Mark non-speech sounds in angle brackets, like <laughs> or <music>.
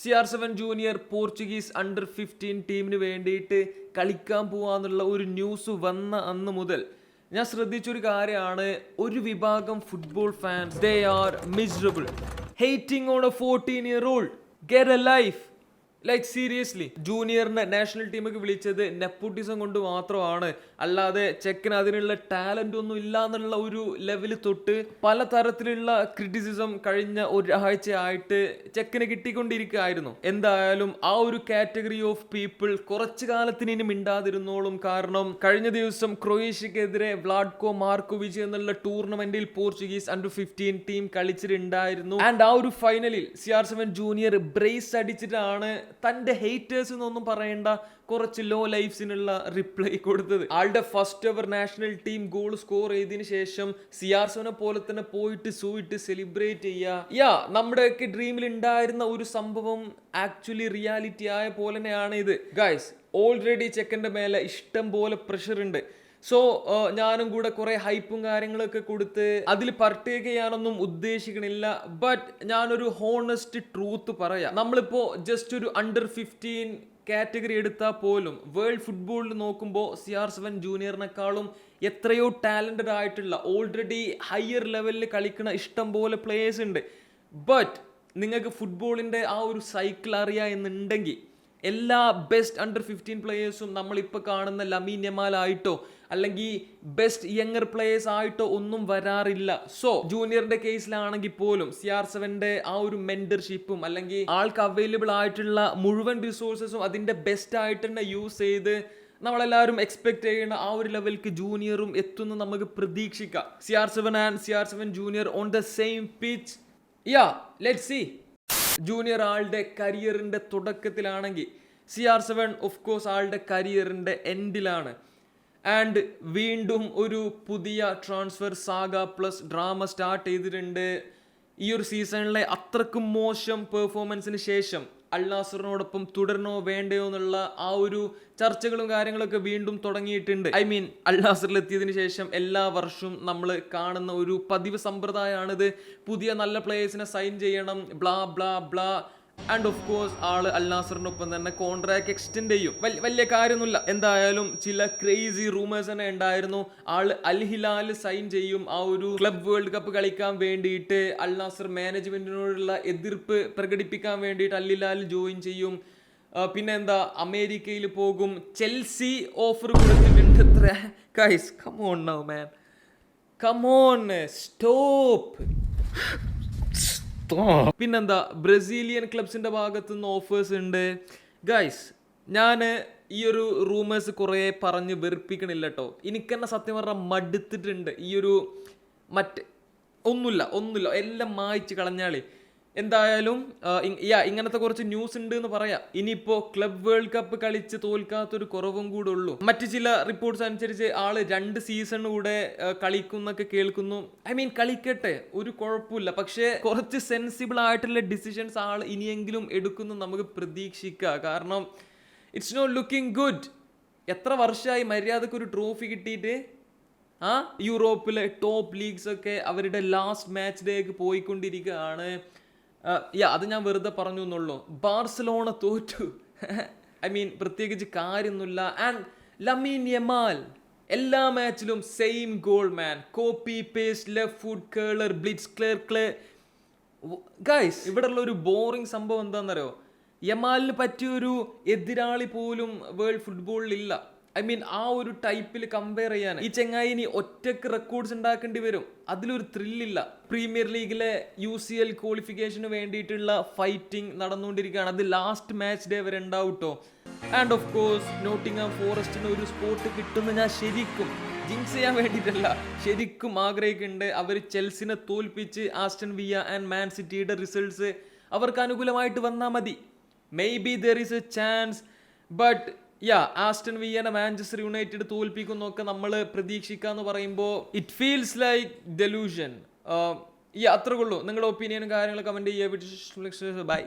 C R seven junior Portuguese under fifteen ടീമിന് വേണ്ടിയിട്ട് കളിക്കാൻ പോവാന്നുള്ള ഒരു ന്യൂസ് വന്ന അന്ന് മുതൽ ഞാൻ ശ്രദ്ധിച്ചൊരു കാര്യമാണ്. ഒരു വിഭാഗം football fans they are miserable hating on a fourteen year old get a life like seriously ജൂനിയറിനെ national ടീമൊക്കെ വിളിച്ചത് നെപ്പോട്ടിസം കൊണ്ട് മാത്രമാണ്. അല്ലാതെ ചെക്കിന് അതിനുള്ള ടാലന്റ് ഒന്നും ഇല്ല എന്നുള്ള ഒരു ലെവൽ തൊട്ട് പല തരത്തിലുള്ള ക്രിറ്റിസിസം കഴിഞ്ഞ ഒരാഴ്ചയായിട്ട് ചെക്കന് കിട്ടിക്കൊണ്ടിരിക്കുകയായിരുന്നു. എന്തായാലും ആ ഒരു കാറ്റഗറി ഓഫ് പീപ്പിൾ കുറച്ചു കാലത്തിന് ഇനി മിണ്ടാതിരുന്നോളും കാരണം കഴിഞ്ഞ ദിവസം ക്രൊയേഷ്യക്കെതിരെ വ്ലാഡ്കോ മാർക്കോവിച്ച് എന്നുള്ള ടൂർണമെന്റിൽ പോർച്ചുഗീസ് അണ്ടർ ഫിഫ്റ്റീൻ ടീം കളിച്ചിട്ടുണ്ടായിരുന്നു. ആൻഡ് ആ ഒരു ഫൈനലിൽ C R seven junior brace അടിച്ചിട്ടാണ് തന്റെ ഹേറ്റേഴ്സ് എന്നൊന്നും പറയേണ്ട കുറച്ച് ലോ ലൈഫ്സിനുള്ള റിപ്ലൈ കൊടുത്തത്. ആളുടെ first ever national team goal score ചെയ്തതിനു ശേഷം സി ആർ സെവനെ പോലെ തന്നെ പോയിട്ട് സൂയിട്ട് സെലിബ്രേറ്റ് ചെയ്യുക യാ നമ്മുടെയൊക്കെ ഡ്രീമിൽ ഉണ്ടായിരുന്ന ഒരു സംഭവം ആക്ച്വലി റിയാലിറ്റി ആയ പോലെ തന്നെയാണ് ഇത്. ഗായ്സ് ഓൾറെഡി ചെക്കന്റെ മേലെ ഇഷ്ടം പോലെ പ്രഷർ ഉണ്ട്. സോ ഞാനും കൂടെ കുറേ ഹൈപ്പും കാര്യങ്ങളൊക്കെ കൊടുത്ത് അതിൽ പർട്ടേക്ക് ചെയ്യാനൊന്നും ഉദ്ദേശിക്കണില്ല. ബട്ട് ഞാനൊരു ഹോണസ്റ്റ് ട്രൂത്ത് പറയാം. നമ്മളിപ്പോ ജസ്റ്റ് ഒരു അണ്ടർ ഫിഫ്റ്റീൻ കാറ്റഗറി എടുത്താൽ പോലും വേൾഡ് ഫുട്ബോളിൽ നോക്കുമ്പോൾ സി ആർ സെവൻ ജൂനിയറിനെക്കാളും എത്രയോ ടാലന്റഡ് ആയിട്ടുള്ള ഓൾറെഡി ഹയർ ലെവലിൽ കളിക്കുന്ന ഇഷ്ടം പോലെ പ്ലേയേഴ്സ് ഉണ്ട്. ബട്ട് നിങ്ങൾക്ക് ഫുട്ബോളിന്റെ ആ ഒരു സൈക്കിൾ അറിയാ എന്നുണ്ടെങ്കിൽ എല്ലാ ബെസ്റ്റ് അണ്ടർ ഫിഫ്റ്റീൻ പ്ലേയേഴ്സും നമ്മളിപ്പോൾ കാണുന്ന ലമീൻ യമാലായിട്ടോ അല്ലെങ്കിൽ ബെസ്റ്റ് യങ്ങർ പ്ലേയേഴ്സ് ആയിട്ട് ഒന്നും വരാറില്ല. സോ ജൂനിയറിന്റെ കേസിലാണെങ്കിൽ പോലും സി ആർ സെവന്റെ ആ ഒരു മെന്റർഷിപ്പും അല്ലെങ്കിൽ ആൾക്ക് അവൈലബിൾ ആയിട്ടുള്ള മുഴുവൻ റിസോഴ്സസും അതിന്റെ ബെസ്റ്റ് ആയിട്ട് തന്നെ യൂസ് ചെയ്ത് നമ്മളെല്ലാവരും എക്സ്പെക്ട് ചെയ്യുന്ന ആ ഒരു ലെവലിലേക്ക് ജൂനിയറും എത്തുന്നു നമുക്ക് പ്രതീക്ഷിക്കാം. C R seven and C R seven junior on the same pitch ya let C junior ആളുടെ കരിയറിന്റെ തുടക്കത്തിലാണെങ്കിൽ C R seven of course ആളുടെ കരിയറിന്റെ എൻഡിലാണ് ആൻഡ് വീണ്ടും ഒരു പുതിയ transfer saga plus drama start ചെയ്തിട്ടുണ്ട്. ഈ ഒരു സീസണിലെ അത്രക്കും മോശം പെർഫോമൻസിന് ശേഷം അൽനാസറിനോടൊപ്പം തുടരണോ വേണ്ടയോ എന്നുള്ള ആ ഒരു ചർച്ചകളും കാര്യങ്ങളൊക്കെ വീണ്ടും തുടങ്ങിയിട്ടുണ്ട്. ഐ മീൻ അൽനാസറിൽ എത്തിയതിനു ശേഷം എല്ലാ വർഷവും നമ്മൾ കാണുന്ന ഒരു പതിവ് സമ്പ്രദായമാണിത്. പുതിയ നല്ല പ്ലേയേഴ്സിനെ സൈൻ ചെയ്യണം blah blah blah and of course ആൾ അൽനാസറിനൊപ്പം തന്നെ കോൺട്രാക്ട് എക്സ്റ്റെൻഡ് ചെയ്യും. വല്യ- കാര്യമൊന്നുമില്ല. എന്തായാലും ചില ക്രേസി റൂമേഴ്സ് തന്നെ ഉണ്ടായിരുന്നു. ആൾ അൽ ഹിലാൽ സൈൻ ചെയ്യും. ആ ഒരു ക്ലബ് വേൾഡ് കപ്പ് കളിക്കാൻ വേണ്ടിയിട്ട് അൽനാസർ മാനേജ്മെന്റിനോടുള്ള എതിർപ്പ് പ്രകടിപ്പിക്കാൻ വേണ്ടിയിട്ട് അൽ ഹിലാൽ ജോയിൻ ചെയ്യും. പിന്നെ എന്താ അമേരിക്കയിൽ പോകും. ചെൽസി ഓഫർ കൊടുത്തിട്ടുണ്ട്. പിന്നെന്താ ബ്രസീലിയൻ ക്ലബ്സിന്റെ ഭാഗത്തു നിന്ന് ഓഫേഴ്സ് ഉണ്ട്. ഗൈസ് ഞാൻ ഈ ഒരു റൂമേഴ്സ് കുറേ പറഞ്ഞ് വെറുപ്പിക്കണില്ല കേട്ടോ എനിക്ക് തന്നെ സത്യം പറഞ്ഞാൽ മടുത്തിട്ടുണ്ട്. ഈ ഒരു മറ്റ് ഒന്നുമില്ല ഒന്നുമില്ല. എല്ലാം മായ്ച്ച് കളഞ്ഞാളി എന്തായാലും യാ ഇങ്ങനത്തെ കുറച്ച് ന്യൂസ് ഉണ്ട് എന്ന് പറയാം. ഇനിയിപ്പോ ക്ലബ് വേൾഡ് കപ്പ് കളിച്ച് തോൽക്കാത്തൊരു കുറവും കൂടെ ഉള്ളൂ. മറ്റു ചില റിപ്പോർട്ട്സ് അനുസരിച്ച് ആൾ രണ്ട് സീസൺ കൂടെ കളിക്കുന്നൊക്കെ കേൾക്കുന്നു. ഐ മീൻ കളിക്കട്ടെ ഒരു കുഴപ്പമില്ല. പക്ഷേ കുറച്ച് സെൻസിബിൾ ആയിട്ടുള്ള ഡിസിഷൻസ് ആൾ ഇനിയെങ്കിലും എടുക്കുന്നു നമുക്ക് പ്രതീക്ഷിക്കാം. കാരണം ഇറ്റ്സ് നോട്ട് ലുക്കിംഗ് ഗുഡ് എത്ര വർഷമായി മര്യാദയ്ക്ക് ഒരു ട്രോഫി കിട്ടിയിട്ട് ആ യൂറോപ്പിലെ ടോപ്പ് ലീഗ്സ് ഒക്കെ അവരുടെ ലാസ്റ്റ് മാച്ച് ഡേക്ക് പോയിക്കൊണ്ടിരിക്കുകയാണ്. യാ അത് ഞാൻ വെറുതെ പറഞ്ഞു എന്നുള്ളൂ. ബാർസലോണ തോറ്റു. <laughs> ഐ മീൻ പ്രത്യേകിച്ച് കാര്യമൊന്നുമില്ല. ആൻഡ് ലമീൻ യമാൽ എല്ലാ മാച്ചിലും same goal man copy paste left foot curler blitz clear clay guys ഇവിടെ ഉള്ള ഒരു ബോറിംഗ് സംഭവം എന്താണെന്നറിയോ? യമാലിന് പറ്റിയൊരു എതിരാളി പോലും വേൾഡ് ഫുട്ബോളിൽ ഇല്ല. ഐ മീൻ ആ ഒരു ടൈപ്പിൽ കമ്പയർ ചെയ്യാൻ. ഈ ചെങ്ങായി ഇനി ഒറ്റയ്ക്ക് റെക്കോർഡ്സ് ഉണ്ടാക്കേണ്ടി വരും. അതിലൊരു ത്രില്ലില്ല പ്രീമിയർ ലീഗിലെ യു സി എൽ ക്വാളിഫിക്കേഷന് വേണ്ടിയിട്ടുള്ള ഫൈറ്റിംഗ് നടന്നുകൊണ്ടിരിക്കുകയാണ്. അത് ലാസ്റ്റ് മാച്ച് ഡേ വരെ ഉണ്ടാവും കേട്ടോ ആൻഡ് ഓഫ് കോഴ്സ് നോട്ടിംഗാം ഫോറസ്റ്റിന് ഒരു സ്പോട്ട് കിട്ടുന്ന ഞാൻ ശരിക്കും ജിങ്സ് ചെയ്യാൻ വേണ്ടിയിട്ടല്ല. ശരിക്കും ആഗ്രഹിക്കുന്നുണ്ട്. അവർ ചെൽസിനെ തോൽപ്പിച്ച് ആസ്റ്റൺ വിയ ആൻഡ് മാൻ സിറ്റിയുടെ റിസൾട്ട്സ് അവർക്ക് അനുകൂലമായിട്ട് വന്നാൽ മതി. May be there is a chance but ya Aston Villa Manchester United തോൽപ്പിക്കുന്നൊക്കെ നമ്മൾ പ്രതീക്ഷിക്കാന്ന് പറയുമ്പോൾ ഇറ്റ് ഫീൽസ് ലൈക്ക് ഡെലൂഷൻ ഈ അത്രേ ഉള്ളൂ. നിങ്ങളുടെ ഒപ്പീനിയനും കാര്യങ്ങളും കമന്റ് ചെയ്യുക. ബൈ